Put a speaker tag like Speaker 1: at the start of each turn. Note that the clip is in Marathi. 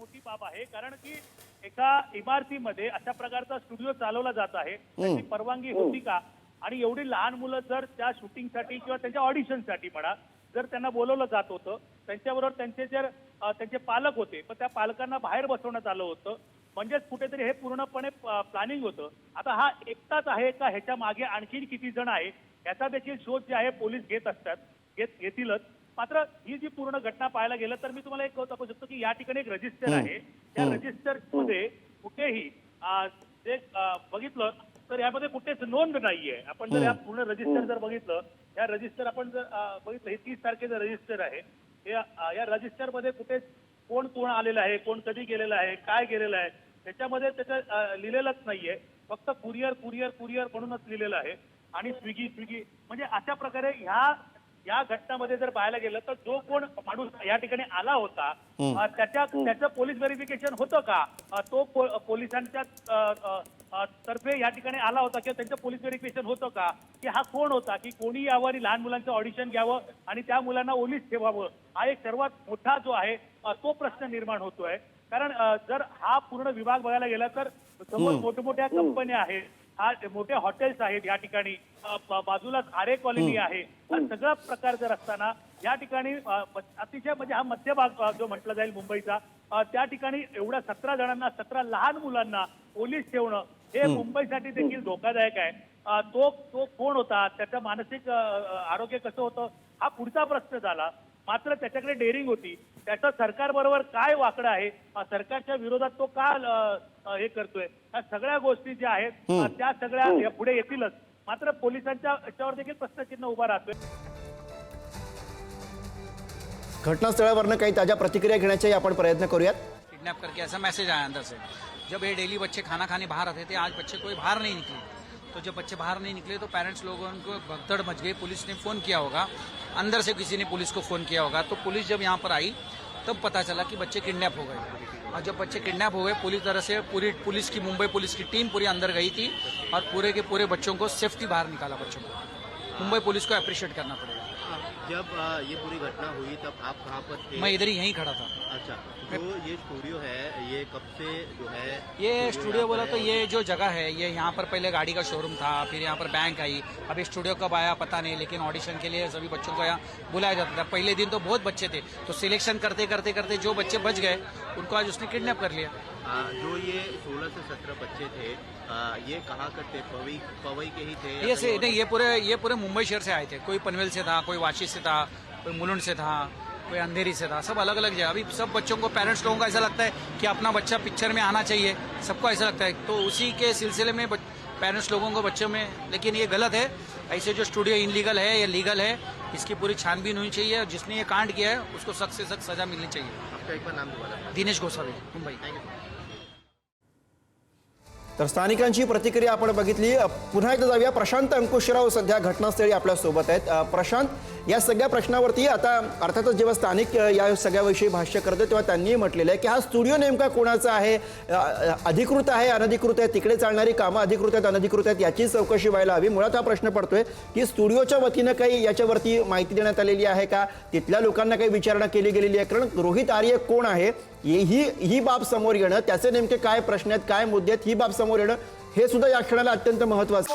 Speaker 1: मोठी बाब आहे. कारण की एका इमारतीमध्ये अशा प्रकारचा स्टुडिओ चालवला जात आहे. त्याची परवानगी होती का? आणि एवढी लहान मुलं जर त्या शूटिंगसाठी किंवा त्यांच्या ऑडिशनसाठी म्हणा जर त्यांना बोलवलं जात होतं त्यांच्याबरोबर त्यांचे जर त्यांचे पालक होते पण त्या पालकांना बाहेर बसवण्यात आलं होतं. म्हणजेच कुठेतरी हे पूर्णपणे प्लॅनिंग होतं. आता हा एकटाच आहे का? ह्याच्या मागे आणखीन किती जण आहे? याचा देखील शोध जे आहे पोलीस घेत असतात घेत घेतीलच. मात्र ही जी पूर्ण घटना पाहायला गेलं तर मी तुम्हाला एक दाखवू शकतो की या ठिकाणी एक रजिस्टर आहे. त्या रजिस्टरमध्ये कुठेही जे बघितलं तर यामध्ये कुठेच नोंद नाहीये. आपण जर या पूर्ण रजिस्टर जर बघितलं या रजिस्टर आपण जर बघितलं हे तीस तारखेचं रजिस्टर आहे. या रजिस्टरमध्ये कुठेच कोण कोण आलेलं आहे कोण कधी गेलेलं आहे काय गेलेलं आहे त्याच्यामध्ये त्याचं अ, लिहिलेलंच नाहीये. फक्त कुरिअर कुरिअर कुरिअर म्हणूनच लिहिलेलं आहे. आणि स्विगी स्विगी म्हणजे अशा प्रकारे ह्या या घटनामध्ये जर पाहायला गेलं तर जो कोण माणूस या ठिकाणी आला होता त्याच्या त्याचं पोलीस व्हेरिफिकेशन होतं का? तो पोलिसांच्या तर्फे या ठिकाणी आला होता किंवा त्यांचं पोलीस व्हेरिफिकेशन होतं का? की हा कोण होता? की कोणी यावर आणि लहान मुलांचं ऑडिशन घ्यावं आणि त्या मुलांना ओलीस ठेवावं? हा एक सर्वात मोठा जो आहे तो प्रश्न निर्माण होतोय. कारण जर हा पूर्ण विभाग बघायला गेला तर समोर मोठमोठ्या कंपन्या आहेत. हा मोठे हॉटेल्स आहेत या ठिकाणी अ, ब- बाजूला खारे कॉलनी आहे. हा सगळा प्रकार जर असताना या ठिकाणी अतिशय म्हणजे हा मध्यभाग जो म्हटला जाईल मुंबईचा त्या ठिकाणी एवढ्या सतरा जणांना सतरा लहान मुलांना पोलीस ठेवणं हे मुंबईसाठी देखील धोकादायक आहे. तो तो कोण होता? त्याचं मानसिक आरोग्य कसं होतं? हा पुढचा प्रश्न झाला. मात्र त्याच्याकडे डेअरिंग होती. त्याचं सरकार बरोबर काय वाकडं आहे? सरकारच्या विरोधात तो का हे करतोय? ह्या सगळ्या गोष्टी ज्या आहेत त्या सगळ्या या पुढे येतीलच. मात्र पोलिसांच्या याच्यावर देखील प्रश्नचिन्ह उभा राहतोय.
Speaker 2: घटनास्थळावरनं काही ताज्या प्रतिक्रिया घेण्याचाही आपण प्रयत्न करूयात.
Speaker 3: किडनैप करके ऐसा मैसेज आया अंदर से। जब ये डेली बच्चे खाना खाने बाहर आते थे आज बच्चे कोई बाहर नहीं निकले। तो जब बच्चे बाहर नहीं निकले तो पेरेंट्स लोगों को भगदड़ मच गई। पुलिस ने फ़ोन किया होगा। अंदर से किसी ने पुलिस को फ़ोन किया होगा। तो पुलिस जब यहाँ पर आई तब पता चला कि बच्चे किडनैप हो गए। और जब बच्चे किडनैप हो गए पूरी तरह से पूरी पुलिस की मुंबई पुलिस की टीम पूरी अंदर गई थी और पूरे के पूरे बच्चों को सेफ्टी बाहर निकाला बच्चों को। मुंबई पुलिस को अप्रिशिएट करना पड़ेगा।
Speaker 4: जब ये पूरी घटना हुई तब आप कहाँ पर
Speaker 3: मैं इधर ही यहीं खड़ा था।
Speaker 4: अच्छा जो ये स्टूडियो है ये कब से जो है?
Speaker 3: ये स्टूडियो बोला तो ये जो जगह है ये यहाँ पर पहले गाड़ी का शोरूम था फिर यहाँ पर बैंक आई। अभी स्टूडियो कब आया पता नहीं लेकिन ऑडिशन के लिए सभी बच्चों को यहाँ बुलाया जाता था। पहले दिन तो बहुत बच्चे थे तो सिलेक्शन करते करते करते जो बच्चे बच गए उनको आज उसने किडनेप कर लिया।
Speaker 4: जो ये 16 से 17 बच्चे थे ये कहाँ करते? पवई पवई के ही थे ये
Speaker 3: से नहीं ये पूरे ये पूरे मुंबई शहर से आए थे। कोई पनवेल से था कोई वाशी से था कोई मुलुंड से था। कोई अंधेरी से था सब अलग अलग जगह। अभी सब बच्चों को पेरेंट्स लोगों को ऐसा लगता है कि अपना बच्चा पिक्चर में आना चाहिए। सबको ऐसा लगता है। तो उसी के सिलसिले में पेरेंट्स लोगों को बच्चों में लेकिन ये गलत है। ऐसे जो स्टूडियो इनलीगल है या लीगल है। इसकी पूरी छानबीन होनी चाहिए और जिसने ये कांड किया है उसको सख्त से सख्त सजा मिलनी चाहिए।
Speaker 4: आपका एक बार नाम
Speaker 3: दिनेश गोसावी मुंबई।
Speaker 4: थैंक यू
Speaker 2: तर स्थानिकांची प्रतिक्रिया आपण बघितली. पुन्हा एकदा जाऊया. प्रशांत अंकुशराव सध्या घटनास्थळी आपल्यासोबत आहेत. प्रशांत या सगळ्या प्रश्नावरती आता अर्थातच जेव्हा स्थानिक या सगळ्याविषयी भाष्य करते तेव्हा त्यांनीही म्हटलेलं आहे की हा स्टुडिओ नेमका कोणाचा आहे? अधिकृत आहे अनधिकृत आहे? तिकडे चालणारी कामं अधिकृत आहेत अनधिकृत आहेत? याची चौकशी व्हायला हवी. मुळात हा प्रश्न पडतोय की स्टुडिओच्या वतीनं काही याच्यावरती माहिती देण्यात आलेली आहे का? तिथल्या लोकांना काही विचारणा केली गेलेली आहे. कारण रोहित आर्य कोण आहे? ही ही बाब समोर येणं त्याचे नेमके काय प्रश्न आहेत काय मुद्दे आहेत ही बाब समोर समोर येणं हे सुद्धा या खेळाला अत्यंत महत्वाचं.